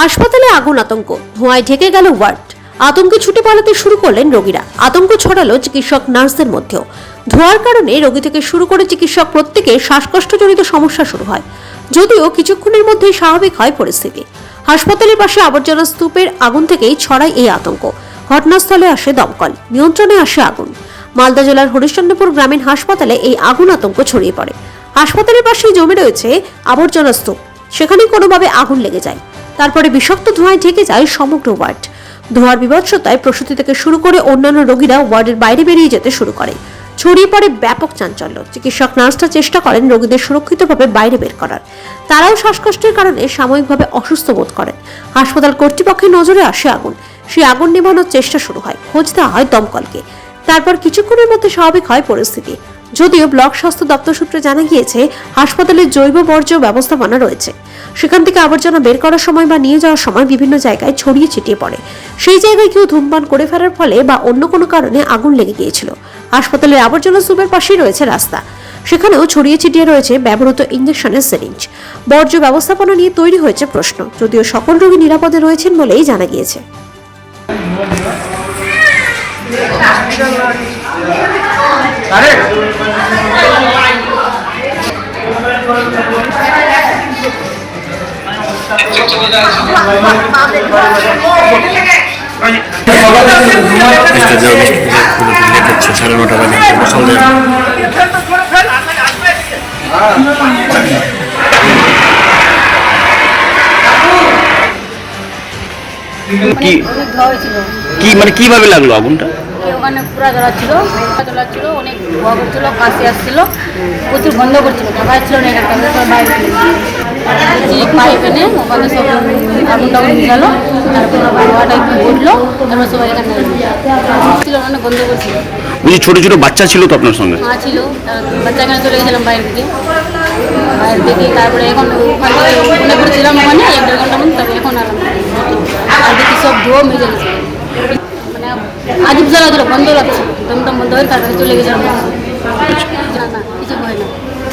হাসপাতালে আগুন আতঙ্ক। ধোঁয়ায় ঢেকে গেল ওয়ার্ড। আতঙ্কে ছুটে পালাতে শুরু করলেন রোগীরা। আতঙ্ক ছড়ালো চিকিৎসক নার্সদের মধ্যেও। ধোঁয়ার কারণে রোগী থেকে শুরু করে চিকিৎসক প্রত্যেকে শ্বাসকষ্টজনিত সমস্যা শুরু হয়। যদিও কিছুক্ষণের মধ্যেই স্বাভাবিক হয় পরিস্থিতি। হাসপাতালের পাশে আবর্জনা স্তূপের আগুন থেকেই ছড়ায় এই আতঙ্ক। ঘটনাস্থলে আসে দমকল। নিয়ন্ত্রণে আসে আগুন। মালদা জেলার হরিশ্চন্দ্রপুর গ্রামীণ হাসপাতালে এই আগুন আতঙ্ক ছড়িয়ে পড়ে। হাসপাতালের পাশেই জমে রয়েছে আবর্জনা স্তূপ। সেখানে কোনোভাবে আগুন লেগে যায়। তারপরে বিষাক্ত ধোঁয়ায় ঢেকে যায় সমগ্র ওয়ার্ড। ধোঁয়ার বিভৎসতায় প্রসূতি থেকে শুরু করে অন্যান্য রোগীরা ওয়ার্ডের বাইরে বেরিয়ে যেতে শুরু করে। ছড়িয়ে পড়ে ব্যাপক চাঞ্চল্য। চিকিৎসক, নার্সরা চেষ্টা করেন রোগীদের সুরক্ষিতভাবে বাইরে বের করার। তারাও শ্বাসকষ্টের কারণে সাময়িকভাবে অসুস্থ বোধ করেন। হাসপাতাল কর্তৃপক্ষের নজরে আসে আগুন। সেই আগুন নেভানোর চেষ্টা শুরু হয়। খোঁজ দেওয়া হয় দমকলকে। তারপর কিছুক্ষণের মধ্যে স্বাভাবিক হয় পরিস্থিতি। যদিও ব্লক স্বাস্থ্য দপ্তর সূত্রে জানা গিয়েছে, হাসপাতালে জৈব বর্জ্য ব্যবস্থাপনা রয়েছে। সেখান থেকে আবর্জনা বের করার সময় বা নিয়ে যাওয়ার সময় বিভিন্ন জায়গায় ছড়িয়ে ছিটিয়ে পড়ে। সেই জায়গায় কেউ ধূমপান করে ফেলার ফলে বা অন্য কোনো কারণে আগুন লেগে গিয়েছিল। হাসপাতালের আবর্জনা স্তূপের পাশেই রয়েছে রাস্তা। সেখানেও ছড়িয়ে ছিটিয়ে রয়েছে ব্যবহৃত ইঞ্জেকশনের সিরিঞ্জ। বর্জ্য ব্যবস্থাপনা নিয়ে তৈরি হয়েছে প্রশ্ন, যদিও সকল রোগী নিরাপদে রয়েছেন বলেই জানা গিয়েছে। কি? মানে কীভাবে লাগল আগুনটা? ওখানে পুরা জ্বলাচ্ছিল জ্বলাচ্ছিল অনেক ধোয়া করছিল কাশি আসছিল, প্রচুর বন্ধ করছিল ঢাকা ছিল না ছিল পাইপ এনে ওখানে সব আগুন টাগুন গেল তারপর ধোয়াটা একটু উঠল তারপর সবাই এখানে ছিল অনেক বন্ধ করছিল বলছি ছোট ছোট বাচ্চা ছিল তো আপনার সঙ্গে? ছিল। বাচ্চা এখানে চলে গেছিলাম বাইরে থেকে। বাইরে থেকে তারপরে এখন ওখান থেকে মনে করেছিলাম ওখানে এক দেড় ঘণ্টা মতো তারপরে এখন আরাম আর দেখি সব ধোয়া মেজে গেছে। মানে আজব জ্বালা দিল বন্ধ লাগছে। দমদম বন্ধ হয়ে তারপরে চলে গেছিলাম। না না কিছু হয় না।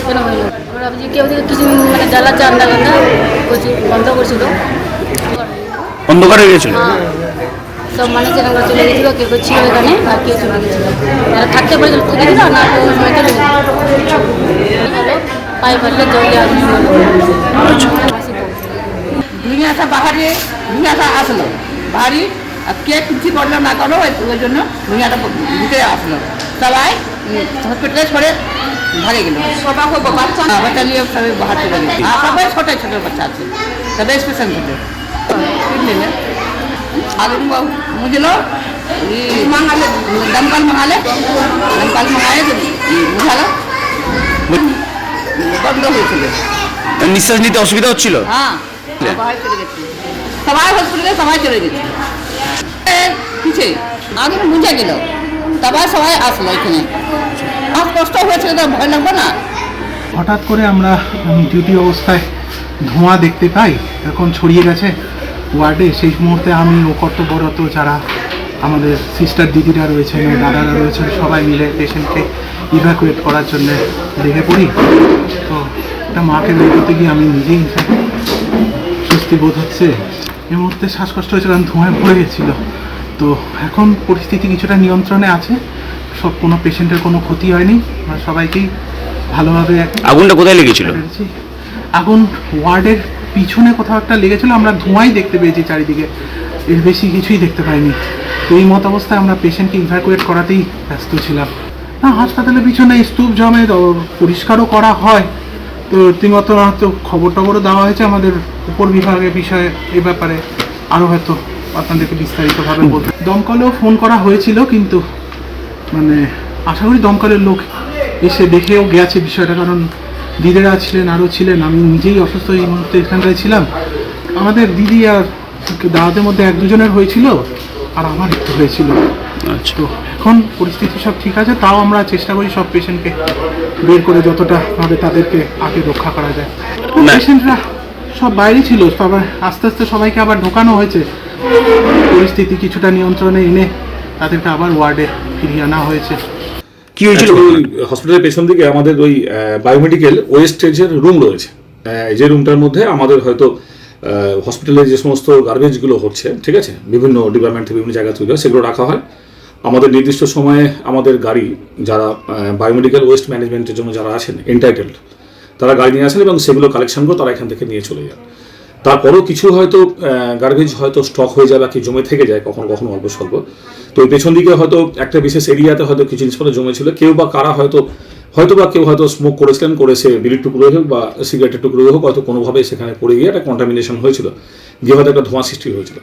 কেন হয় না? ভাবছি কেউ কিছু মানে জ্বালাচ্ছে আন্দা গান্দা বন্ধ করছিল। অন্ধকার হয়ে গেছিল? হ্যাঁ। সব মানুষ এখানে চলে গেছিল কেউ কেউ ছিল এখানে আর কেউ চলে গেছিল। যারা থাকতে পেরেছিল থেকে দিল না কেউ সময় চলে গেছিল পায়ে পারলে জলে আগুন হলো দুনিয়াটা বাহারে দুনিয়াটা আসলো। বাড়ি আর কে কিছু করল না করল ওই জন্য দুনিয়াটা ভিতরে আসলো। সবাই হসপিটালে সরে ভাগে গেল সবাই বাচ্চা বাচ্চা নিয়ে সবাই বাহার চলে গেছে আর সবাই ছোটো ছোটো বাচ্চা আছে। সবাই স্পেশাল হতে কিনলে আগুন মুজলো মাঙালে দমকল মাঙালে দমকল মাঙালে বুঝালো? বন্ধ হয়েছিল। নিঃশ্বাস নিতে অসুবিধা হচ্ছিল? হ্যাঁ সবাই হসপিটালে সবাই চলে গেছে। পিছে আগুন বুঝে গেল। তারপর সবাই আসলো এখানে। হয়েছিল ভয় লাগবে না। হঠাৎ করে আমরা ডিউটি অবস্থায় ধোঁয়া দেখতে পাই, এখন ছড়িয়ে গেছে ওয়ার্ডে। সেই মুহূর্তে আমি ও কর্তব্যরত যারা আমাদের সিস্টার দিদিরা রয়েছেন দাদারা রয়েছেন, সবাই মিলে পেশেন্টকে ইভ্যাকুয়েট করার জন্য দেখে পড়ি। তো একটা মাকে বের করতে গিয়ে আমি নিজেই স্বস্তি বোধ হচ্ছে। এই মুহূর্তে শ্বাসকষ্ট হয়েছিল ধোঁয়ায় ভরে গেছিল। তো এখন পরিস্থিতি কিছুটা নিয়ন্ত্রণে আছে। সব কোনো পেশেন্টের কোনো ক্ষতি হয়নি। আমরা সবাইকেই ভালোভাবে আগুনটা কোথায় লেগেছিল? আগুন ওয়ার্ডের পিছনে কোথাও একটা লেগেছিল আমরা ধোঁয়াই দেখতে পেয়েছি চারিদিকে। এর বেশি কিছুই দেখতে পাইনি। তো এই মত অবস্থায় আমরা পেশেন্টকে ইভ্যাকুয়েট করাতেই ব্যস্ত ছিলাম। না হাসপাতালের পিছনে স্তূপ জমে তো পরিষ্কারও করা হয়। তো রীতিমতো হয়তো খবর টবরও দেওয়া হয়েছে আমাদের উপর বিভাগের বিষয়ে এ ব্যাপারে। আরও হয়তো আপনাদেরকে বিস্তারিতভাবে বলতে দমকলেও ফোন করা হয়েছিল কিন্তু মানে আশা করি দমকলের লোক এসে দেখেও গেছে বিষয়টা কারণ দিদিরা ছিলেন আরও ছিলেন আমি নিজেই অসুস্থ এই মুহূর্তে এখানটায় ছিলাম। আমাদের দিদি আর দাদাদের মধ্যে এক দুজনের হয়েছিল আর আমার একটু হয়েছিল। আচ্ছা। তো এখন পরিস্থিতি সব ঠিক আছে তাও আমরা চেষ্টা করি সব পেশেন্টকে বের করে যতটা ভাবে তাদেরকে আগে রক্ষা করা যায়। পেশেন্টরা সব বাইরে ছিল সবাই আস্তে আস্তে সবাইকে আবার ঢোকানো হয়েছে। পরিস্থিতি কিছুটা নিয়ন্ত্রণে এনে তাদেরকে আবার ওয়ার্ডে ফিরিয়ে আনা হয়েছে। কি হয়েছিল হসপিটালের পেছন দিকে? আমাদের ওই ওয়েস্টেজের রুম রয়েছে যে রুমটার মধ্যে আমাদের হয়তো হসপিটালে যে সমস্ত গার্বেজগুলো হচ্ছে, ঠিক আছে? বিভিন্ন ডিপার্টমেন্ট থেকে বিভিন্ন জায়গা থেকে সেগুলো রাখা হয়। আমাদের নির্দিষ্ট সময়ে আমাদের গাড়ি যারা বায়োমেডিক্যাল ওয়েস্ট ম্যানেজমেন্টের জন্য যারা আছেন এন্টাইটেলড তারা গাড়ি নিয়ে আসেন এবং সেগুলো কালেকশন করে তারা এখান থেকে নিয়ে চলে যান। তারপরেও কিছু হয়তো গার্বেজ হয়তো স্টক হয়ে যায় বা কি জমে থেকে যায়, কখনো কখনো অল্প স্বল্প। তো পেছন দিকে হয়তো একটা বিশেষ এরিয়াতে হয়তো কিছু জিনিসপত্র জমেছিল। কেউ বা কারা হয়তো হয়তো বা কেউ হয়তো স্মোক করেছিলেন, করে সে বিড়ির টুকরোই হোক বা সিগারেটের টুকরোই হোক, হয়তো কোনোভাবে সেখানে পড়ে গিয়ে একটা কন্টামিনেশন হয়েছিল। গিয়ে হয়তো একটা ধোঁয়া সৃষ্টি হয়েছিল।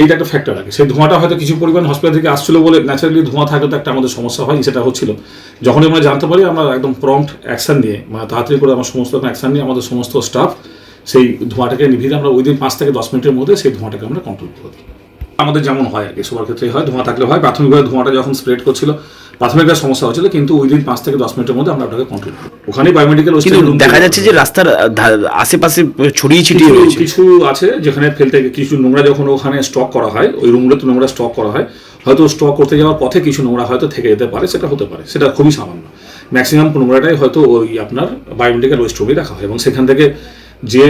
এইটা একটা ফ্যাক্টর আগে সেই ধোঁয়াটা হয়তো কিছু পরিমাণ হসপিটাল থেকে আসছিল বলে ন্যাচারালি ধোঁয়া থাকলে তো একটা আমাদের সমস্যা হয়, সেটা হচ্ছিল। যখনই আমরা জানতে পারি, আমরা একদম প্রম্পট অ্যাকশন নিয়ে মানে তাড়াতাড়ি করে আমার সমস্ত অ্যাকশন নিয়ে আমাদের সমস্ত স্টাফ সেই ধোঁয়াটাকে নিভিয়ে আমরা উইদিন পাঁচ থেকে দশ মিনিটের মধ্যে সেই ধোঁয়াটাকে আমরা কন্ট্রোল করে দিই। আমাদের যেমন হয় আর কি সবার ক্ষেত্রেই হয় ধোঁয়া থাকলে হয়। প্রাথমিকভাবে ধোঁয়াটা যখন স্প্রেড করছিল প্রাথমিক একটা সমস্যা হচ্ছিল কিন্তু ওই দিন পাঁচ থেকে দশ মিনিটের মধ্যে আমরা ওটাকে কন্ট্রোল করি। ওখানে বায়োমেডিক্যাল দেখা যাচ্ছে যে রাস্তার আশেপাশে ছড়িয়ে ছিটিয়ে রয়েছে। কিছু আছে যেখানে ফেলতে কিছু নোংরা যখন ওখানে স্টক করা হয় ওই রুমগুলোতে নোংরা স্টক করা হয় হয়তো স্টক করতে যাওয়ার পথে কিছু নোংরা হয়তো থেকে যেতে পারে সেটা হতে পারে। সেটা খুবই সামান্য। ম্যাক্সিমাম নোংরাটাই হয়তো ওই আপনার বায়োমেডিক্যাল ওয়েস্ট রুমে রাখা হয় এবং সেখান থেকে যে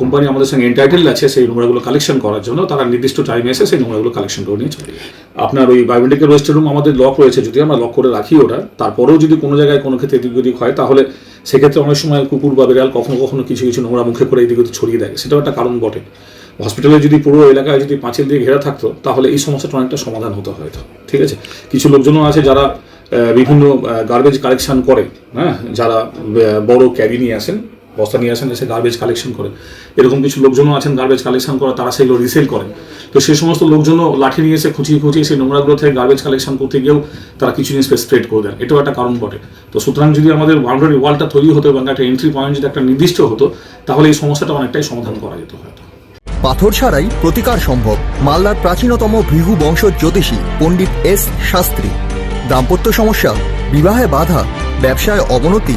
কোম্পানি আমাদের সঙ্গে এন্টাইটেল আছে সেই নোংরাগুলো কালেকশন করার জন্য, তারা নির্দিষ্ট টাইমে এসে সেই নোংরাগুলো কালেকশন করে নিয়ে চলে আপনার ওই বায়োমেডিক্যাল ওয়েস্ট রুম আমাদের লক রয়েছে, যদি আমরা লক করে রাখি ওটা, তারপরেও যদি কোনো জায়গায় কোনো ক্ষেত্রে এদিক ওদিক হয়, তাহলে সেক্ষেত্রে অনেক সময় কুকুর বা বিড়াল কখনো কখনো কিছু কিছু নোংরা মুখে করে এদিক ওদিক ছড়িয়ে দেয়। সেটাও একটা কারণ বটে। হসপিটালে যদি পুরো এলাকায় যদি পাঁচিল দিয়ে ঘেরা থাকতো, তাহলে এই সমস্যাটা অনেকটা সমাধান হতো হয়তো। ঠিক আছে? কিছু লোকজনও আছে যারা বিভিন্ন গার্বেজ কালেকশন করে হ্যাঁ? যারা বড় ক্যারি নিয়ে আসেন বস্তা নিয়ে আসেন, এসে গার্বেজ কালেকশন করে। এরকম কিছু লোকজনও আছেন গার্বেজ কালেকশন করে, তারা সেগুলো রিসেল করেন। তো সেই সমস্ত লোকজনও লাঠি নিয়ে এসে খুঁচিয়ে খুঁচিয়ে সেই নোংরাগুলো থেকে গার্বেজ কালেকশন করতে গিয়েও তারা কিছু জিনিস স্প্রেড করে দেন। এটাও একটা কারণ বটে। তো সুতরাং যদি আমাদের বাউন্ডারি ওয়ালটা তৈরি হতো এবং একটা এন্ট্রি পয়েন্ট যদি একটা নির্দিষ্ট হতো, তাহলে এই সমস্যাটা অনেকটাই সমাধান করা যেত হয়তো। পাথর ছাড়াই প্রতিকার সম্ভব। মালদার প্রাচীনতম ভৃহু বংশ জ্যোতিষী পণ্ডিত এস শাস্ত্রী। দাম্পত্য সমস্যা, বিবাহে বাধা, ব্যবসায় অবনতি